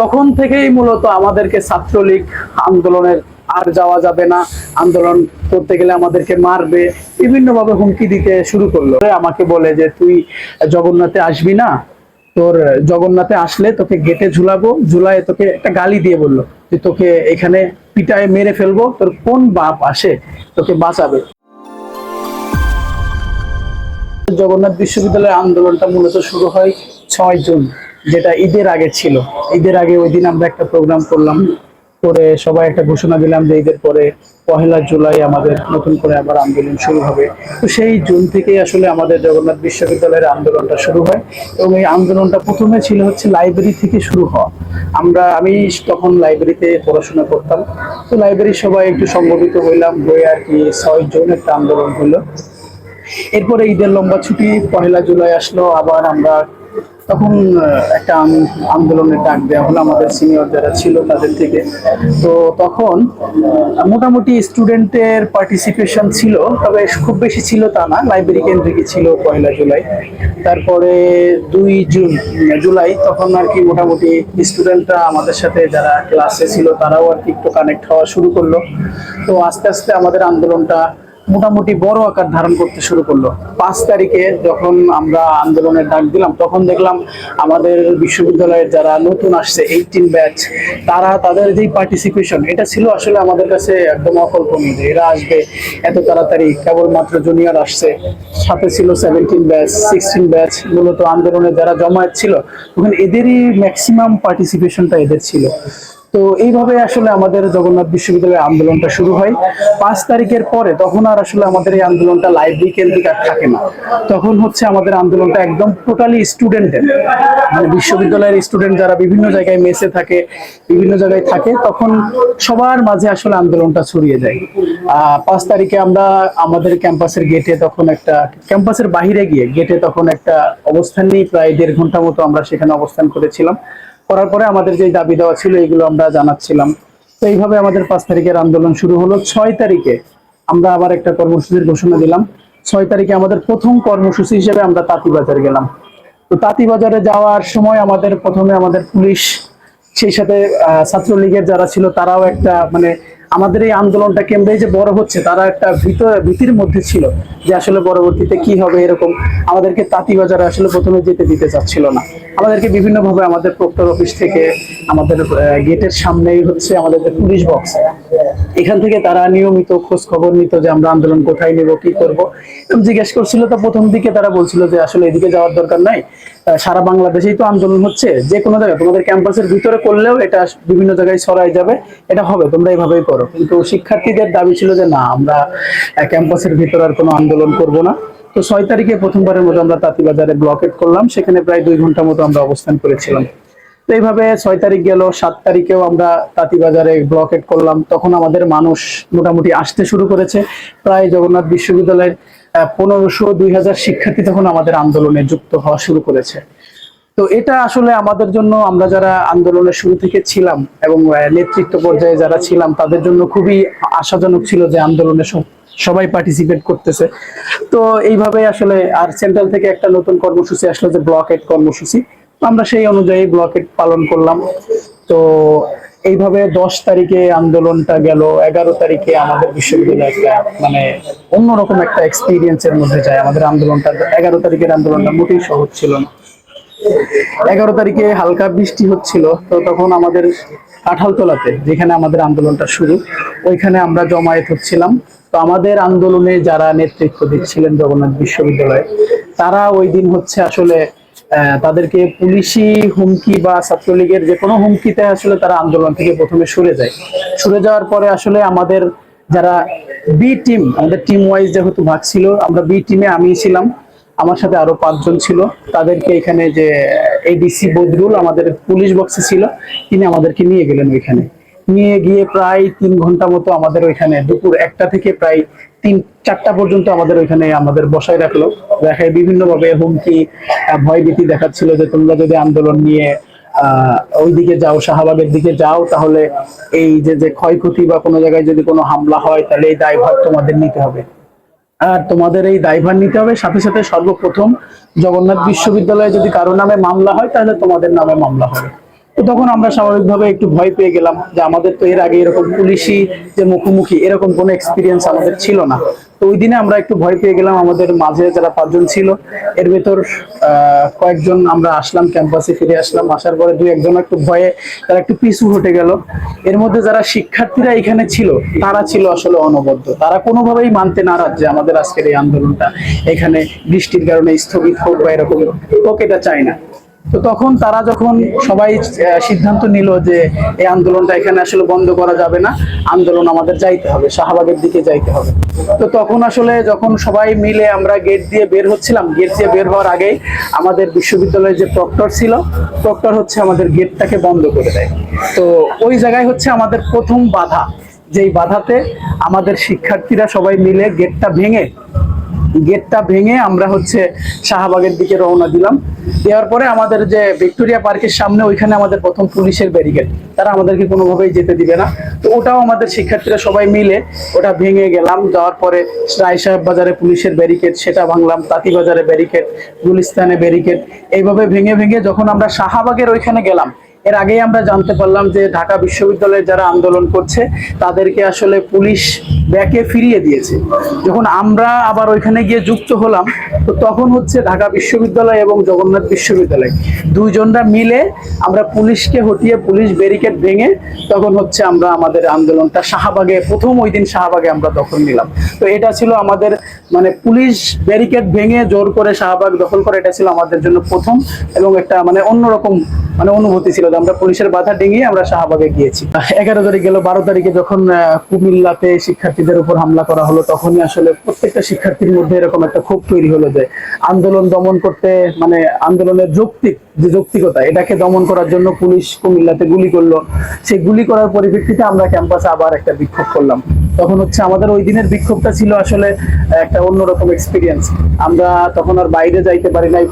তখন থেকেই মূলত আমাদেরকে ছাত্রলীগ আন্দোলনের আর যাওয়া যাবে না। আন্দোলন করতে গেলে আমাদেরকে মারবে। বিভিন্নভাবে হুমকি দিতে শুরু করল। আমাকে বলে যে, তুই জগন্নাথে আসবি না? তোর জগন্নাথে আসলে তোকে গেটে ঝুলাবো, ঝুলায় তোকে একটা গালি দিয়ে বলল যে, তোকে এখানে পিটায় মেরে ফেলব, তোর কোন বাপ আসে তোকে বাঁচাবে? জগন্নাথ বিশ্ববিদ্যালয়ের আন্দোলনটা মূলত শুরু হয় ছয় জুন। যেটা ঈদের আগে ছিল। ঈদের আগে ওই দিন আমরা একটা প্রোগ্রাম করলাম। করে সবাই একটা ঘোষণা দিলাম যে ঈদের পরে পহেলা জুলাই আমাদের নতুন করে আবার আন্দোলন শুরু হবে। তো সেই জুন থেকেই আসলে আমাদের জগন্নাথ বিশ্ববিদ্যালয়ের আন্দোলনটা শুরু হয় এবং এই আন্দোলনটা প্রথমে ছিল হচ্ছে লাইব্রেরি থেকে শুরু হওয়া। আমরা, আমি তখন লাইব্রেরিতে পড়াশোনা করতাম। তো লাইব্রেরির সবাই একটু সংগঠিত হইলাম, হয়ে আর কি ছয় জুন একটা আন্দোলন হলো। এরপরে ঈদের লম্বা ছুটি, পহেলা জুলাই আসলো, আবার আমরা তখন একটা আন- আন্দোলনের ডাক দেওয়া হলো, আমাদের সিনিয়র যারা ছিল তাদের থেকে। তো তখন মোটামুটি স্টুডেন্টের পার্টিসিপেশন ছিল, তবে খুব বেশি ছিল তা না লাইব্রেরি কেন্দ্রিকই ছিল পয়লা জুলাই। তারপরে দুই জুন, জুলাই, তখন আর কি মোটামুটি স্টুডেন্টরা আমাদের সাথে যারা ক্লাসে ছিল, তারাও আর কি একটু কানেক্ট হওয়া শুরু করল। তো আস্তে আস্তে আমাদের আন্দোলনটা মোটামুটি বড় আকার ধারণ করতে শুরু করল। পাঁচ তারিখে যখন আমরা আন্দোলনের ডাক দিলাম, তখন দেখলাম আমাদের বিশ্ববিদ্যালয়ের যারা নতুন আসছে এইটিন ব্যাচ তারা তাদের যেই পার্টিসিপেশন এটা ছিল আসলে আমাদের কাছে একদম অকল্পনীয় যে এরা আসবে এত তাড়াতাড়ি। কেবলমাত্র জুনিয়র আসছে, সাথে ছিল সেভেন্টিন ব্যাচ সিক্সটিন ব্যাচ মূলত আন্দোলনে যারা জমায়েত ছিল, তখন এদেরই ম্যাক্সিমাম পার্টিসিপেশনটা এদের ছিল। তো এইভাবে আসলে আমাদের জগন্নাথ বিশ্ববিদ্যালয়ের আন্দোলনটা শুরু হয়। পাঁচ তারিখের পরে তখন আর আসলে আমাদের এই আন্দোলনটা লাইব্রেরি কেন্দ্রিক আর থাকে না। তখন হচ্ছে আমাদের আন্দোলনটা একদম টোটালি স্টুডেন্টের মানে বিশ্ববিদ্যালয়ের স্টুডেন্ট যারা বিভিন্ন জায়গায় মেসে থাকে, বিভিন্ন জায়গায় থাকে, তখন সবার মাঝে আসলে আন্দোলনটা ছড়িয়ে যায়। পাঁচ তারিখে আমরা আমাদের ক্যাম্পাসের গেটে তখন একটা, ক্যাম্পাসের বাইরে গিয়ে গেটে তখন একটা অবস্থান নিয়ে প্রায় দেড় ঘণ্টা মতো আমরা সেখানে অবস্থান করেছিলাম। করার পরে আমাদের যে দাবি দেওয়া ছিল এগুলো আমরা জানাচ্ছিলাম। তো এইভাবে আমাদের পাঁচ তারিখের আন্দোলন শুরু হলো। ছয় তারিখে আমরা আবার একটা কর্মসূচির ঘোষণা দিলাম। ছয় তারিখে আমাদের প্রথম কর্মসূচি হিসেবে আমরা তাঁতিবাজার গেলাম। তো তাঁতিবাজারে যাওয়ার সময় আমাদের প্রথমে আমাদের পুলিশ, সেই সাথে ছাত্রলীগের যারা ছিল, তারাও একটা মানে আমাদের এই আন্দোলনটা কেন্দ্রে যে বড় হচ্ছে, তারা একটা ভীত, ভীতির মধ্যে ছিল যে আসলে পরবর্তীতে কি হবে এরকম। আমাদেরকে তাঁতিবাজারে আসলে প্রথমে যেতে দিতে চাচ্ছিল না। আমাদেরকে বিভিন্নভাবে আমাদের প্রক্টর অফিস থেকে আমাদের গেটের সামনেই হচ্ছে আমাদের পুলিশ বক্স। এখান থেকে তারা নিয়মিত খোঁজ খবর নিত যে আমরা আন্দোলন কোথায় নেব, কি করব। এবং জিজ্ঞেস করছিল তো প্রথম দিকে তারা বলছিল যে আসলে এদিকে যাওয়ার দরকার নাই। সারা বাংলাদেশেই তো আন্দোলন হচ্ছে, যে কোনো জায়গায়। তোমাদের ক্যাম্পাসের ভিতরে করলেও এটা বিভিন্ন জায়গায় ছড়াই যাবে, এটা হবে, তোমরা এইভাবেই করো। কিন্তু শিক্ষার্থীদের দাবি ছিল যে, না, আমরা ক্যাম্পাসের ভিতরে আর কোনো আন্দোলন করব না। তো ছয় তারিখে প্রথমবারের মতো আমরা তাঁতিবাজারে ব্লকেট করলাম, সেখানে প্রায় দুই ঘণ্টা মতো আমরা অবস্থান করেছিলাম। তো এইভাবে ছয় তারিখ গেল, সাত তারিখেও আমরা তাঁতিবাজারে ব্লকেট করলাম। তখন আমাদের মানুষ মোটামুটি আসতে শুরু করেছে। প্রায় জগন্নাথ বিশ্ববিদ্যালয়ের পনেরোশো দুই হাজার শিক্ষার্থী তখন আমাদের আন্দোলনে যুক্ত হওয়া শুরু করেছে। তো এটা আসলে আমাদের জন্য, আমরা যারা আন্দোলনের শুরু থেকে ছিলাম এবং নেতৃত্ব পর্যায়ে যারা ছিলাম, তাদের জন্য খুবই আশাজনক ছিল যে আন্দোলনে সব- সবাই পার্টিসিপেট করতেছে। তো এইভাবে আসলে, আর সেন্ট্রাল থেকে একটা নতুন কর্মসূচি আসলো যে ব্লকেট কর্মসূচি। আমরা সেই অনুযায়ী ব্লকেট পালন করলাম। তো এইভাবে দশ তারিখে আন্দোলনটা গেল, এগারো তারিখে আমাদের বিশ্ববিদ্যালয় একটা মানে অন্যরকম একটা এক্সপিরিয়েন্সের মধ্যে যায়। আমাদের আন্দোলনটা, এগারো তারিখের আন্দোলনটা মোটেই সহজ ছিল না। এগারো তারিখে হালকা বৃষ্টি হচ্ছিল, তো তখন আমাদের কাঁঠালতলাতে, যেখানে আমাদের আন্দোলনটা শুরু, ওইখানে আমরা জমায়েত হচ্ছিলাম। তো আমাদের আন্দোলনে যারা নেতৃত্ব দিচ্ছিলেন জগন্নাথ বিশ্ববিদ্যালয়ে, তারা ওই দিন হচ্ছে আসলে তাদেরকে পুলিশি হুমকি বা ছাত্রলীগের যে কোনো হুমকিতে আসলে তারা আন্দোলন থেকে প্রথমে সরে যায়। সরে যাওয়ার পরে আসলে আমাদের যারা বি টিম আমাদের টিম ওয়াইজ যেহেতু ভাগ ছিল, আমরা বি টিমে আমি ছিলাম, আমার সাথে আরও পাঁচজন ছিল। তাদেরকে এখানে যে এডিসি বদরুল আমাদের পুলিশ বক্সে ছিল, তিনি আমাদেরকে নিয়ে গেলেন ওইখানে। নিয়ে গিয়ে প্রায় তিন ঘণ্টা মতো আমাদের ওইখানে দুপুর একটা থেকে প্রায় তিন, চারটা পর্যন্ত আমাদের ওইখানে আমাদের বসায় রাখল। দেখায় বিভিন্ন ভাবে হুমকি ভয়ভীতি দেখাচ্ছিল যে তোমরা যদি আন্দোলন নিয়ে, আহ, ওইদিকে যাও, শাহবাগের দিকে যাও, তাহলে এই যে যে ক্ষয়ক্ষতি বা কোনো জায়গায় যদি কোনো হামলা হয়, তাহলে এই দায়ভার তোমাদের নিতে হবে। আর তোমাদের এই দায়ভার নিতে হবে, সাথে সাথে সর্বপ্রথম জগন্নাথ বিশ্ববিদ্যালয়ে যদি কারও নামে মামলা হয়, তাহলে তোমাদের নামে মামলা হবে। তো তখন আমরা স্বাভাবিকভাবে একটু ভয় পেয়ে গেলাম যে আমাদের তো এর আগে এরকম পুলিশি যে মুখোমুখি এরকম কোনো এক্সপিরিয়েন্স আমাদের ছিল না। তো ওই দিনে আমরা একটু ভয় পেয়ে গেলাম, আমাদের মাঝে যারা পাঁচজন ছিল, এর ভেতর কয়েকজন আমরা আসলাম, ক্যাম্পাসে ফিরে আসলাম, আসার পরে দুই একজন একটু ভয়ে তারা একটু পিছু হটে গেল। এর মধ্যে যারা শিক্ষার্থীরা এখানে ছিল, তারা ছিল আসলে অনবদ্য। তারা কোনোভাবেই মানতে নারাজ যে আমাদের আজকের এই আন্দোলনটা এখানে বৃষ্টির কারণে স্থগিত হোক বা এরকম হোক এটা চায় না। তো তখন তারা যখন সবাই সিদ্ধান্ত নিল যে এই আন্দোলনটা এখানে আসলে বন্ধ করা যাবে না, আন্দোলন আমাদের যাইতে হবে, শাহবাগের দিকে যাইতে হবে। তো তখন আসলে যখন সবাই মিলে আমরা গেট দিয়ে বের হচ্ছিলাম গেট দিয়ে বের হওয়ার আগেই আমাদের বিশ্ববিদ্যালয়ের যে প্রক্টর ছিল প্রক্টর হচ্ছে আমাদের গেটটাকে বন্ধ করে দেয়। তো ওই জায়গায় হচ্ছে আমাদের প্রথম বাধা, যেই বাধাতে আমাদের শিক্ষার্থীরা সবাই মিলে গেটটা ভেঙে গেটটা ভেঙে আমরা হচ্ছে শাহবাগের দিকে রওনা দিলাম। দেওয়ার পরে আমাদের যে ভিক্টোরিয়া পার্কের সামনে ওইখানে আমাদের প্রথম পুলিশের ব্যারিকেড। তারা আমাদেরকে কোনোভাবেই যেতে দিবে না। তো ওটাও আমাদের শিক্ষার্থীরা সবাই মিলে ওটা ভেঙে গেলাম। যাওয়ার পরে রায় সাহেব বাজারে পুলিশের ব্যারিকেড, সেটা ভাঙলাম। তাঁতিবাজারে ব্যারিকেড, গুলিস্তানে ব্যারিকেড। এইভাবে ভেঙে ভেঙে যখন আমরা শাহবাগের ওইখানে গেলাম এর আগেই আমরা জানতে পারলাম যে ঢাকা বিশ্ববিদ্যালয়ে যারা আন্দোলন করছে, তাদেরকে আসলে পুলিশ ব্যাকে ফিরিয়ে দিয়েছে। যখন আমরা আবার ওইখানে গিয়ে যুক্ত হলাম, তো তখন হচ্ছে ঢাকা বিশ্ববিদ্যালয় এবং জগন্নাথ বিশ্ববিদ্যালয় দুইজনরা মিলে আমরা পুলিশকে হটিয়ে পুলিশ ব্যারিকেড ভেঙে তখন হচ্ছে আমরা আমাদের আন্দোলনটা শাহবাগে, প্রথম ওই দিন শাহবাগে আমরা দখল নিলাম। তো এটা ছিল আমাদের মানে পুলিশ ব্যারিকেড ভেঙে জোর করে শাহবাগ দখল করে, এটা ছিল আমাদের জন্য প্রথম এবং একটা মানে অন্যরকম মানে অনুভূতি ছিল আমরা পুলিশের বাধা ডিঙিয়ে আমরা শাহবাগে গিয়েছি। এগারো তারিখ গেল, বারো তারিখে যখন কুমিল্লাতে শিক্ষার্থীদের উপর হামলা করা হলো, তখনই আসলে প্রত্যেকটা শিক্ষার্থীর মধ্যে এরকম একটা ক্ষোভ তৈরি হলো যে, আন্দোলন দমন করতে মানে আন্দোলনের যৌক্তিক যে যৌক্তিকতা, এটাকে দমন করার জন্য পুলিশ কুমিল্লাতে গুলি করল। সেই গুলি করার পরিপ্রেক্ষিতে আমরা ক্যাম্পাসে আবার একটা বিক্ষোভ করলাম। তখন হচ্ছে আমাদের ওই দিনের বিক্ষোভটা ছিল আসলে একটা অন্যরকম এক্সপিরিয়েন্স আমরা তখন আর বাইরে যাইতে পারি নাই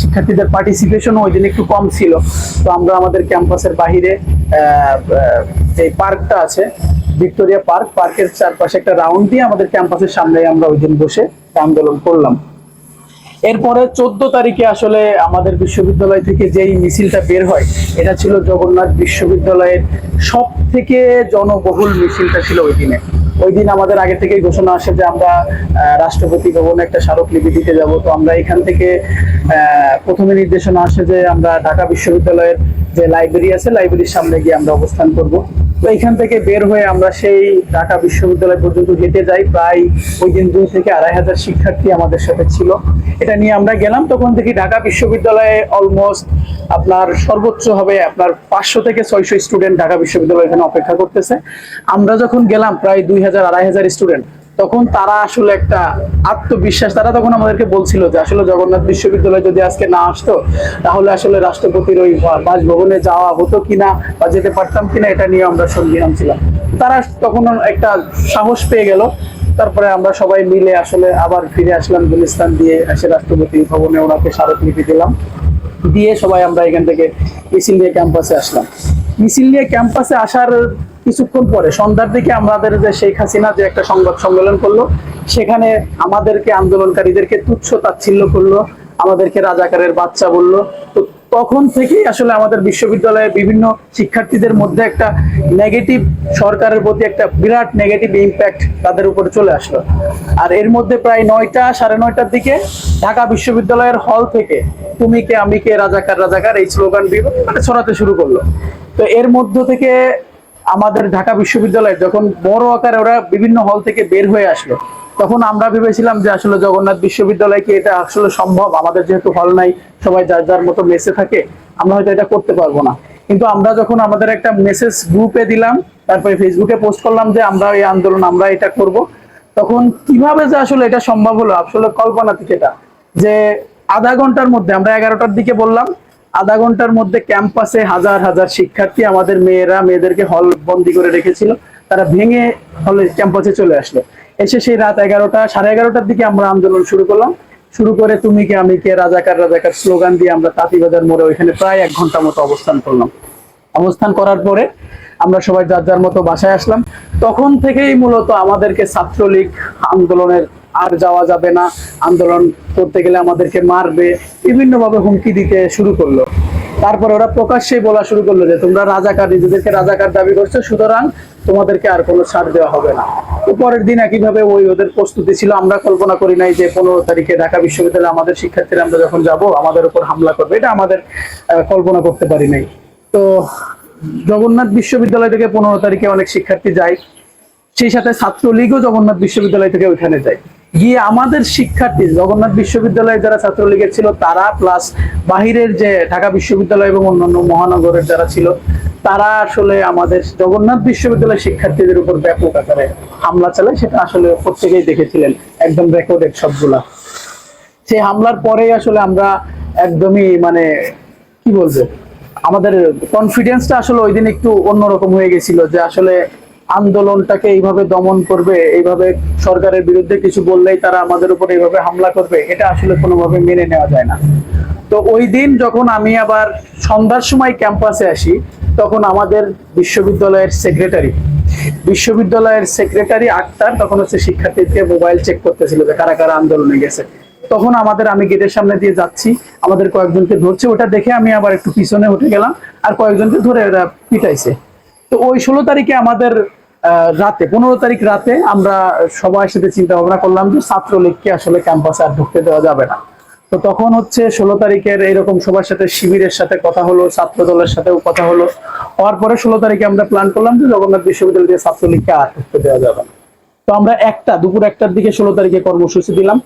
শিক্ষার্থীদের পার্টিসিপেশনও ওই দিন একটু কম ছিল। তো আমরা আমাদের ক্যাম্পাসের বাহিরে যে পার্কটা আছে, ভিক্টোরিয়া পার্ক। পার্কের চারপাশে একটা রাউন্ড দিয়ে আমাদের ক্যাম্পাসের সামনে আমরা ওই দিন বসে আন্দোলন করলাম। এরপরে চোদ্দ তারিখে আসলে আমাদের বিশ্ববিদ্যালয় থেকে যেই মিছিলটা বের হয়, এটা ছিল জগন্নাথ বিশ্ববিদ্যালয়ের সব থেকে জনবহুল মিছিলটা ছিল ওই দিনে। ওই দিন আমাদের আগে থেকেই ঘোষণা আসে যে আমরা রাষ্ট্রপতি ভবনে একটা স্মারকলিপি দিতে যাব। তো আমরা এখান থেকে প্রথমে নির্দেশনা আসে যে আমরা ঢাকা বিশ্ববিদ্যালয়ের যে লাইব্রেরি আছে লাইব্রেরির সামনে গিয়ে আমরা অবস্থান করব। তো এখান থেকে বের হয়ে আমরা সেই ঢাকা বিশ্ববিদ্যালয় পর্যন্ত হেঁটে যাই। প্রায় ওই দিন দুই থেকে আড়াই হাজার শিক্ষার্থী আমাদের সাথে ছিল। এটা নিয়ে আমরা গেলাম, তখন থেকে ঢাকা বিশ্ববিদ্যালয়ে অলমোস্ট আপনার সর্বোচ্চ হবে আপনার পাঁচশো থেকে ছয়শো স্টুডেন্ট ঢাকা বিশ্ববিদ্যালয় এখানে অপেক্ষা করতেছে। আমরা যখন গেলাম, প্রায় দুই হাজার, আড়াই হাজার স্টুডেন্ট তখন তারা আসলে একটা আত্মবিশ্বাস, তারা তখন আমাদেরকে বলছিল যে আসলে জগন্নাথ বিশ্ববিদ্যালয় যদি আজকে না আসতো, তাহলে আসলে রাষ্ট্রপতির ওই বাসভবনে যাওয়া হতো কিনা বা যেতে পারতাম কিনা এটা নিয়ে আমরা সন্দিহান ছিলাম। তারা তখন একটা সাহস পেয়ে গেল। তারপরে আমরা সবাই মিলে আসলে আবার ফিরে আসলাম গুলিস্তান দিয়ে এসে রাষ্ট্রপতি ভবনে ওনাকে স্মারকলিপি দিলাম। দিয়ে সবাই আমরা এখান থেকে মিছিল নিয়ে ক্যাম্পাসে আসলাম। মিছিল নিয়ে ক্যাম্পাসে আসার কিছুক্ষণ পরে, সন্ধ্যার দিকে আমাদের যে শেখ হাসিনা যে একটা সংবাদ সম্মেলন করল, সেখানে আমাদেরকে আন্দোলনকারীদেরকে তুচ্ছ তাচ্ছিল্য করল, আমাদেরকে রাজাকারের বাচ্চা বলল। তো তখন থেকেই আসলে আমাদের বিশ্ববিদ্যালয়ের বিভিন্ন শিক্ষার্থীদের মধ্যে একটা নেগেটিভ সরকারের প্রতি একটা বিরাট নেগেটিভ ইম্প্যাক্ট তাদের উপরে চলে আসলো। আর এর মধ্যে প্রায় নয়টা, সাড়ে নয়টার দিকে ঢাকা বিশ্ববিদ্যালয়ের হল থেকে তুমি কে, আমি কে, রাজাকার রাজাকার এই স্লোগান মানে ছড়াতে শুরু করল। তো এর মধ্য থেকে আমাদের ঢাকা বিশ্ববিদ্যালয়ে যখন বড় আকারে ওরা বিভিন্ন হল থেকে বের হয়ে আসলো, তখন আমরা ভেবেছিলাম যে আসলে জগন্নাথ বিশ্ববিদ্যালয় কি এটা আসলে সম্ভব? আমাদের যেহেতু হল নাই, সবাই যার যার মতো মেসে থাকে, আমরা হয়তো এটা করতে পারব না। কিন্তু আমরা যখন আমাদের একটা মেসেজ গ্রুপে দিলাম, তারপরে ফেসবুকে পোস্ট করলাম যে আমরা এই আন্দোলন, আমরা এটা করব, তখন কীভাবে যে আসলে এটা সম্ভব হলো? আসলে কল্পনা থেকে এটা, যে আধা ঘণ্টার মধ্যে, আমরা এগারোটার দিকে বললাম আধা ঘণ্টার মধ্যে ক্যাম্পাসে হাজার হাজার শিক্ষার্থী আমাদের মেয়েরা, মেয়েদেরকে হল বন্দি করে রেখেছিল। তারা ভেঙে হলে ক্যাম্পাসে চলে আসলো। এসে সেই রাত এগারোটা, সাড়ে এগারোটার দিকে আমরা আন্দোলন শুরু করলাম। শুরু করে তুমি কে, আমি কে, রাজাকার রাজাকার স্লোগান দিয়ে আমরা তাঁতিবাজার মোড়ে ওইখানে প্রায় এক ঘণ্টা মতো অবস্থান করলাম। অবস্থান করার পরে আমরা সবাই যার যার মতো বাসায় আসলাম। তখন থেকেই মূলত আমাদেরকে ছাত্রলীগ আন্দোলনের আর যাওয়া যাবে না। আন্দোলন করতে গেলে আমাদেরকে মারবে। বিভিন্নভাবে হুমকি দিতে শুরু করল। তারপর ওরা প্রকাশ্যেই বলা শুরু করল যে, তোমরা রাজাকার, নিজেদেরকে রাজাকার দাবি করছ, সুতরাং তোমাদেরকে আর কোনো ছাড় দেওয়া হবে না। পরের দিন একইভাবে ওই ওদের প্রস্তুতি ছিল। আমরা কল্পনা করি নাই যে, পনেরো তারিখে ঢাকা বিশ্ববিদ্যালয়ে আমাদের শিক্ষার্থীরা আমরা যখন যাব, আমাদের উপর হামলা করবে। এটা আমাদের কল্পনা করতে পারি নাই। তো জগন্নাথ বিশ্ববিদ্যালয় থেকে পনেরো তারিখে অনেক শিক্ষার্থী যায়। সেই সাথে ছাত্রলীগও জগন্নাথ বিশ্ববিদ্যালয় থেকে ওইখানে যায়। গিয়ে আমাদের শিক্ষার্থী জগন্নাথ বিশ্ববিদ্যালয়ে যারা ছাত্রলীগের ছিল, তারা প্লাস বাহিরের যে ঢাকা বিশ্ববিদ্যালয় এবং অন্যান্য মহানগরের যারা ছিল, তারা আসলে আমাদের জগন্নাথ বিশ্ববিদ্যালয়ের শিক্ষার্থীদের উপর ব্যাপক আকারে হামলা চালায়। সেটা আসলে প্রত্যেকেই দেখেছিলেন, একদম রেকর্ডেড সবগুলা। সেই হামলার পরেই আসলে আমরা একদমই মানে কি বলব? আমাদের কনফিডেন্সটা আসলে ওই দিন একটু অন্যরকম হয়ে গেছিল যে আসলে আন্দোলনটাকে এইভাবে দমন করবে, এইভাবে সরকারের বিরুদ্ধে কিছু বললেই তারা আমাদের উপর এইভাবে হামলা করবে, এটা আসলে কোনোভাবে মেনে নেওয়া যায় না। তো ওই দিন যখন আমি আবার সন্ধ্যার সময় ক্যাম্পাসে আসি, তখন আমাদের বিশ্ববিদ্যালয়ের সেক্রেটারি বিশ্ববিদ্যালয়ের সেক্রেটারি আক্তার তখন হচ্ছে শিক্ষার্থীকে মোবাইল চেক করতেছিল যে কারা কারা আন্দোলনে গেছে। তখন আমাদের, আমি গেটের সামনে দিয়ে যাচ্ছি, আমাদের কয়েকজনকে ধরছে, ওটা দেখে আমি আবার একটু পিছনে উঠে গেলাম, আর কয়েকজনকে ধরে পিটাইছে। তো ওই ষোলো তারিখে আমাদের রাতে পনেরো তারিখ রাতে আমরা সবার সাথে চিন্তা ভাবনা করলাম যে ছাত্রলীগকে আসলে ক্যাম্পাসে আর ঢুকতে দেওয়া যাবে না। তো তখন হচ্ছে ষোলো তারিখের এরকম সবার সাথে শিবিরের সাথে কথা হলো ছাত্র দলের সাথেও কথা হলো। হওয়ার পরে ষোলো তারিখে আমরা প্ল্যান করলাম যে জগন্নাথ বিশ্ববিদ্যালয় থেকে ছাত্রলীগকে আর ঢুকতে দেওয়া যাবে না। তো আমরা একটা দুপুর একটার দিকে ষোলো তারিখে কর্মসূচি দিলাম।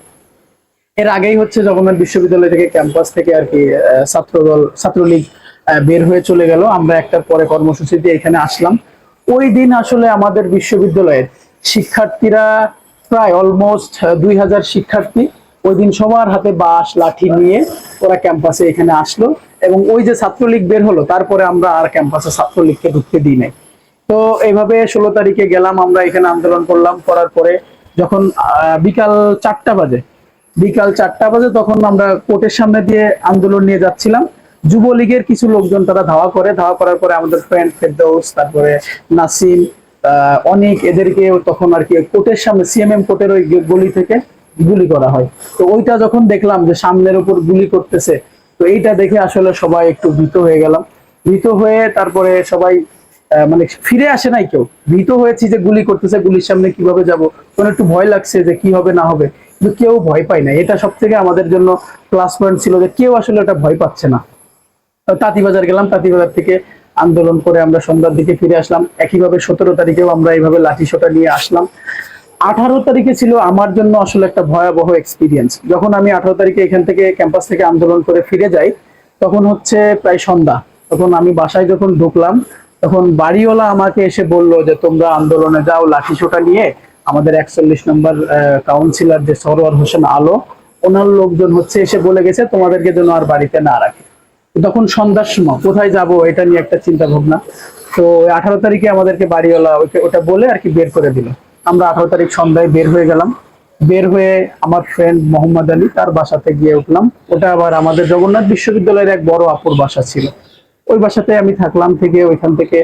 এর আগেই হচ্ছে জগন্নাথ বিশ্ববিদ্যালয় থেকে ক্যাম্পাস থেকে আর কি আহ, ছাত্রদল ছাত্রলীগ বের হয়ে চলে গেল। আমরা একটার পরে কর্মসূচি দিয়ে এখানে আসলাম। ওই দিন আসলে আমাদের বিশ্ববিদ্যালয়ের শিক্ষার্থীরা প্রায় অলমোস্ট দুই হাজার শিক্ষার্থী ওই দিন সবার হাতে বাঁশ, লাঠি নিয়ে ওরা ক্যাম্পাসে এখানে আসলো এবং ওই যে ছাত্রলীগ বের হলো, তারপরে আমরা আর ক্যাম্পাসে ছাত্রলীগকে ঢুকতে দিই নাই। তো এইভাবে ষোলো তারিখে গেলাম, আমরা এখানে আন্দোলন করলাম, করার পরে যখন বিকাল চারটা বাজে, বিকাল চারটা বাজে তখন আমরা কোর্টের সামনে দিয়ে আন্দোলন নিয়ে যাচ্ছিলাম। যুবলীগের কিছু লোকজন তারা ধাওয়া করে। ধাওয়া করার পরে আমাদের ফ্রেন্ড ফেরদৌস, তারপরে নাসিম অনেক এদেরকে তখন আর কি কোর্টের সামনে সিএমএম কোর্টের ওই গলি থেকে গুলি করা হয়। তো ওইটা যখন দেখলাম যে সামনের উপর গুলি করতেছে, তো এইটা দেখে আসলে সবাই একটু ভীত হয়ে গেলাম। ভীত হয়ে তারপরে সবাই মানে ফিরে আসে নাই কেউ। ভীত হয়েছি যে গুলি করতেছে, গুলির সামনে কীভাবে যাব? তখন একটু ভয় লাগছে যে কি হবে, না হবে। কিন্তু কেউ ভয় পায় না। এটা সব থেকে আমাদের জন্য প্লাস পয়েন্ট ছিল যে কেউ আসলে এটা ভয় পাচ্ছে না। তাঁতিবাজার গেলাম, তাঁতিবাজার থেকে আন্দোলন করে আমরা সন্ধ্যার দিকে ফিরে আসলাম। একইভাবে সতেরো তারিখেও আমরা এইভাবে লাঠি সোটা নিয়ে আসলাম। আঠারো তারিখে ছিল আমার জন্য আসলে একটা ভয়াবহ এক্সপিরিয়েন্স যখন আমি আঠারো তারিখে এখান থেকে ক্যাম্পাস থেকে আন্দোলন করে ফিরে যাই, তখন হচ্ছে প্রায় সন্ধ্যা। তখন আমি বাসায় যখন ঢুকলাম, তখন বাড়িওয়ালা আমাকে এসে বলল যে, তোমরা আন্দোলনে যাও, লাঠি সোটা নিয়ে। আমাদের একচল্লিশ নম্বর কাউন্সিলর যে সরোয়ার হোসেন আলো, ওনার লোকজন হচ্ছে এসে বলে গেছে, তোমাদেরকে যেন আর বাড়িতে না রাখে। তখন সন্ধ্যার সময় কোথায় যাব এটা নিয়ে একটা চিন্তা ভাবনা তো আঠারো তারিখে আমাদেরকে বাড়িওয়ালা ওকে ওটা বলে আর কি বের করে দিল। আমরা আঠারো তারিখ সন্ধ্যায় বের হয়ে গেলাম। বের হয়ে আমার ফ্রেন্ড মোহাম্মদ আলী তার বাসাতে গিয়ে উঠলাম। ওটা আবার আমাদের জগন্নাথ বিশ্ববিদ্যালয়ের এক বড় আপুর বাসা ছিল। ওই বাসাতে আমি থাকলাম থেকে ওইখান থেকে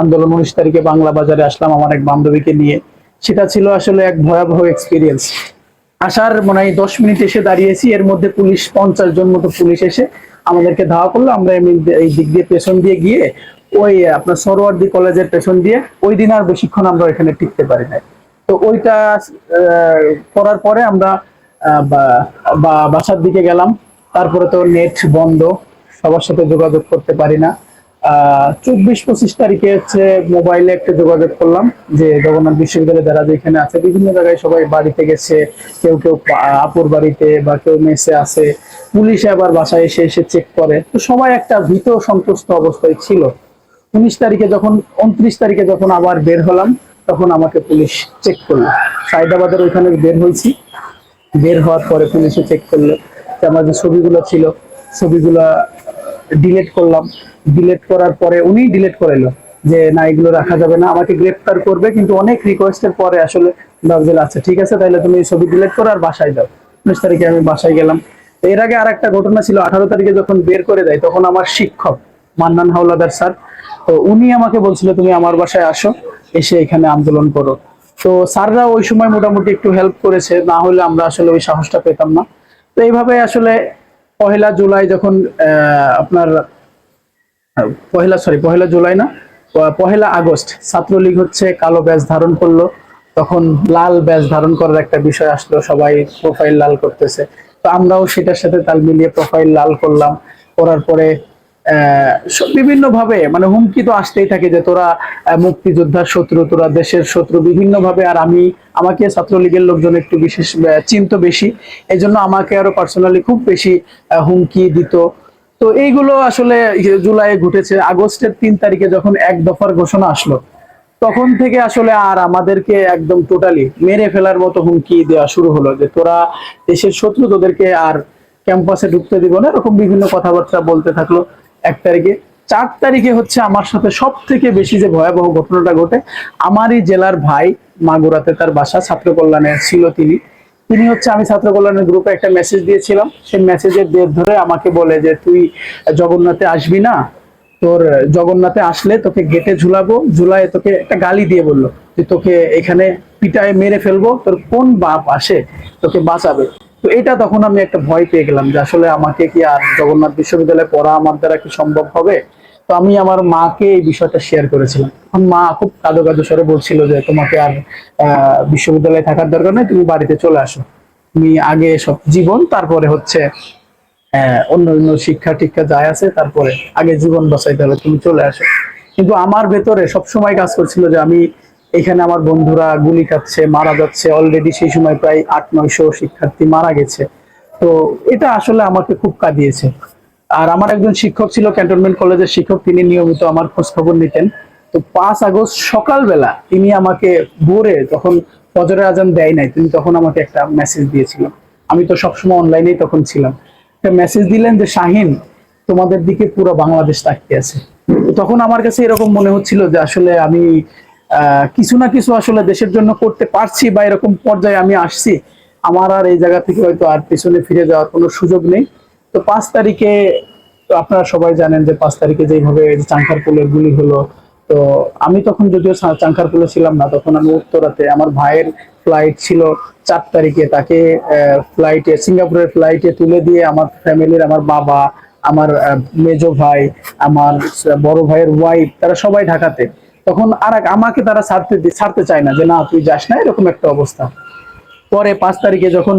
আন্দোলন উনিশ তারিখে বাংলা বাজারে আসলাম আমার এক বান্ধবীকে নিয়ে। সেটা ছিল আসলে এক ভয়াবহ এক্সপিরিয়েন্স আসার মনে হয় দশ মিনিট এসে দাঁড়িয়েছি, এর মধ্যে পুলিশ পঞ্চাশ জন মতো পুলিশ এসে আমাদেরকে ধাওয়া করল, আমরা এমনি এই দিক দিয়ে পেছন দিয়ে গিয়ে ওই, আপনার সরোয়ার্দি কলেজের পেছন দিয়ে ওই দিন আর বেশিক্ষণ আমরা এখানে টিকতে পারি নাই। তো ওইটা করার পরে আমরা বাসার দিকে গেলাম। তারপরে তো নেট বন্ধ, সবার সাথে যোগাযোগ করতে পারি না। চব্বিশ পঁচিশ তারিখে হচ্ছে মোবাইলে একটা যোগাযোগ করলাম যে জগন্নাথ বিশ্ববিদ্যালয়ে যারা যেখানে আছে, বিভিন্ন জায়গায় সবাই বাড়িতে গেছে, কেউ কেউ আপুর বাড়িতে বা কেউ মেসে আছে। পুলিশ আবার বাসায় এসে এসে চেক করে। তো সবাই একটা ভীত সন্তুষ্ট অবস্থায় ছিল। উনিশ তারিখে যখন, উনত্রিশ তারিখে যখন আবার বের হলাম, তখন আমাকে পুলিশ চেক করল। সাইদাবাদের ওইখানে বের হয়েছি। বের হওয়ার পরে পুলিশে চেক করল যে আমার যে ছবিগুলো ছিল, ছবিগুলো ডিলিট করলাম। ডিলেট করার পরে উনি ডিলিট করাইলো যে, না, এগুলো রাখা যাবে না, আমাকে গ্রেফতার করবে। কিন্তু অনেক রিকোয়েস্টের পরে আসলে ভাবছিল আচ্ছা ঠিক আছে তাহলে তুমি ছবি ডিলেট করো আর বাসায় যাও। উনিশ তারিখে আমি বাসায় গেলাম। এর আগে আর একটা ঘটনা ছিল, আঠারো তারিখে যখন বের করে দেয়, তখন আমার শিক্ষক, মান্নান হাওলাদার স্যার, তো উনি আমাকে বলছিল, তুমি আমার বাসায় আসো, এসে এখানে আন্দোলন করো। তো স্যাররা ওই সময় মোটামুটি একটু হেল্প করেছে, না হলে আমরা আসলে ওই সাহসটা পেতাম না। তো এইভাবে আসলে পহেলা জুলাই যখন আপনার পহেলা সরি পহেলা জুলাই না পহেলা আগস্ট ছাত্রলীগ হচ্ছে কালো ব্যাজ ধারণ করল। তখন লাল ব্যাজ ধারণ করার একটা বিষয় আসলো, সবাই প্রোফাইল লাল করতেছে। তো আমরাও সেটার সাথে তাল মিলিয়ে প্রোফাইল লাল করলাম। করার পরে বিভিন্ন ভাবে মানে হুমকি তো আসতেই থাকে যে তোরা মুক্তিযোদ্ধার শত্রু, তোরা দেশের শত্রু বিভিন্ন ভাবে আর আমি, আমাকে ছাত্রলীগের লোকজন একটু বিশেষ চিন্ত বেশি। এই জন্য আমাকে আরও পার্সোনালি খুব বেশি হুমকি দিত। তো এইগুলো আসলে জুলাইয়ে ঘটেছে। আগস্টের তিন তারিখে যখন এক দফার ঘোষণা আসলো, তখন থেকে আসলে আর আমাদেরকে একদম টোটালি মেরে ফেলার মতো হুমকি দেওয়া শুরু হলো যে তোরা দেশের শত্রু তোদেরকে আর ক্যাম্পাসে ঢুকতে দিব না, এরকম বিভিন্ন কথাবার্তা বলতে থাকল। এক তারিখে। চার তারিখে হচ্ছে আমার সাথে সব থেকে বেশি যে ভয়াবহ ঘটনাটা ঘটে, আমারই জেলার ভাই মাগুরাতে তার বাসা, ছাত্র কল্যাণে ছিল তিনি। তিনি হচ্ছে আমি ছাত্র কল্যাণের গ্রুপে একটা মেসেজ দিয়েছিলাম। সেই মেসেজের ডেট ধরে আমাকে বলে যে, তুই জগন্নাথে আসবি না? তোর জগন্নাথে আসলে তোকে গেটে ঝুলাবো, ঝুলায় তোকে একটা গালি দিয়ে বলল যে, তোকে এখানে পিটায় মেরে ফেলব, তোর কোন বাপ আসে? তোকে বাঁচাবে। তো এটা তখন আমি একটা ভয় পেয়ে গেলাম যে আসলে আমাকে কি আর জগন্নাথ বিশ্ববিদ্যালয়ে পড়া আমার দ্বারা কি সম্ভব হবে? তো আমি আমার মাকে এই বিষয়টা শেয়ার করেছিলাম। মা খুব কাদো কাদো স্বরে বলছিল যে তোমাকে আর বিশ্ববিদ্যালয়ে থাকার দরকার নেই, তুমি বাড়িতে চলে আসো। তুমি আগে সব জীবন, তারপরে হচ্ছে অন্য অন্য শিক্ষা টিক্ষা যায় আছে তারপরে আগে জীবন বাঁচাইতে হবে, তুমি চলে আসো। কিন্তু আমার ভেতরে সবসময় কাজ করছিল যে আমি এখানে আমার বন্ধুরা গুলি খাচ্ছে, মারা যাচ্ছে। অলরেডি সেই সময় প্রায় আট, নয়শো শিক্ষার্থী মারা গেছে। তো এটা আসলে আমাকে খুব কাঁদিয়েছে। আর আমার একজন শিক্ষক ছিল, ক্যান্টনমেন্ট কলেজের শিক্ষক, তিনি নিয়মিত আমার খোঁজ খবর নিতেন। তো পাঁচ আগস্ট সকালবেলা তিনি আমাকে ভোরে তখন ফজরের আজান দেয় নাই, তিনি তখন আমাকে একটা মেসেজ দিয়েছিলেন। আমি তো সবসময় অনলাইনেই তখন ছিলাম। একটা মেসেজ দিলেন যে, শাহিন, তোমাদের দিকে পুরো বাংলাদেশ তাকিয়ে আছে। তখন আমার কাছে এরকম মনে হচ্ছিল যে, আসলে আমি কিছু না কিছু আসলে দেশের জন্য করতে পারছি বা এরকম পর্যায়ে আমি আসছি। আমার আর এই জায়গা থেকে হয়তো আর পিছনে ফিরে যাওয়ার কোনো সুযোগ নেই। তো পাঁচ তারিখে, তো আপনারা সবাই জানেন যে পাঁচ তারিখে যেভাবে চাঙ্কার পুলের গুলি হলো, তো আমি তখন যদিও চাঙ্কার পুলে ছিলাম না, তখন আমি উত্তরাতে আমার ভাইয়ের ফ্লাইট ছিল চার তারিখে। তাকে ফ্লাইটে সিঙ্গাপুরের ফ্লাইটে তুলে দিয়ে আমার ফ্যামিলির, আমার বাবা, আমার মেজো ভাই, আমার বড় ভাইয়ের ওয়াইফ তারা সবাই ঢাকাতে। তখন আর আমাকে তারা ছাড়তে ছাড়তে চায় না যে, না, তুই যাস না। এরকম একটা অবস্থা। পরে পাঁচ তারিখে যখন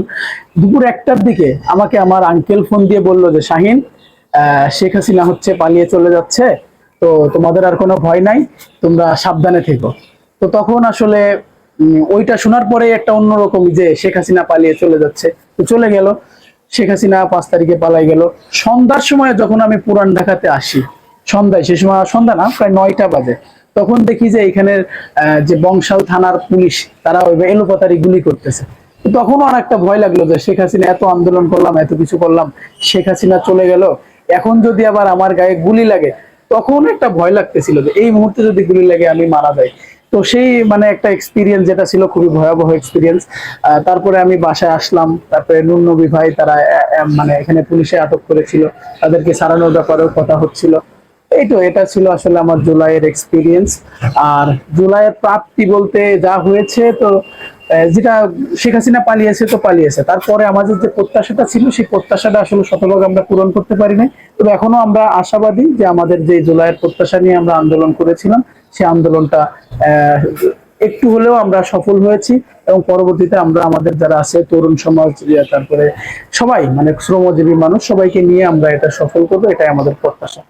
দুপুর একটার দিকে আমাকে আমার আঙ্কেল ফোন দিয়ে বলল যে, শাহিন শেখ হাসিনা হচ্ছে, পালিয়ে চলে যাচ্ছে। তো তোমাদের আর কোনো ভয় নাই, তোমরা সাবধানে থেকো। তো তখন আসলে ওইটা শোনার পরে একটা অন্যরকম যে, শেখ হাসিনা পালিয়ে চলে যাচ্ছে। তো চলে গেল। শেখ হাসিনা পাঁচ তারিখে পালাই গেল। সন্ধ্যার সময় যখন আমি পুরান ঢাকাতে আসি, সন্ধ্যায়, সে সময়, সন্ধ্যা না, প্রায় নয়টা বাজে। তখন দেখি যে এখানের আহ, যে বংশাল থানার পুলিশ তারা ওই এলোপাতারি গুলি করতেছে। তো তখনও আর একটা ভয় লাগল যে শেখ হাসিনা এত আন্দোলন করলাম এত কিছু করলাম শেখ হাসিনা চলে গেল। এখন যদি আবার আমার গায়ে গুলি লাগে তখন একটা ভয় লাগতেছিল যে এই মুহূর্তে যদি গুলি লাগে আমি মারা যাই। তো সেই মানে একটা এক্সপিরিয়েন্স যেটা ছিল খুবই ভয়াবহ এক্সপিরিয়েন্স তারপরে আমি বাসায় আসলাম তারপরে নুন্নবী ভাই তারা মানে এখানে পুলিশে আটক করেছিল। তাদেরকে সারানোর ব্যাপারেও কথা হচ্ছিল। এই তো, এটা ছিল আসলে আমার জুলাইয়ের এক্সপিরিয়েন্স আর জুলাইয়ের প্রাপ্তি বলতে যা হয়েছে, তো যেটা শেখ হাসিনা পালিয়েছে তো পালিয়েছে। তারপরে আমাদের যে প্রত্যাশাটা ছিল, সেই প্রত্যাশাটা আসলে শতভাগ আমরা পূরণ করতে পারি নাই। তবে এখনও আমরা আশাবাদী যে আমাদের যে জুলাইয়ের প্রত্যাশা নিয়ে আমরা আন্দোলন করেছিলাম সেই আন্দোলনটা একটু হলেও আমরা সফল হয়েছি এবং পরবর্তীতে আমরা আমাদের যারা আছে, তরুণ সমাজ তারপরে সবাই মানে শ্রমজীবী মানুষ, সবাইকে নিয়ে আমরা এটা সফল করব, এটাই আমাদের প্রত্যাশা।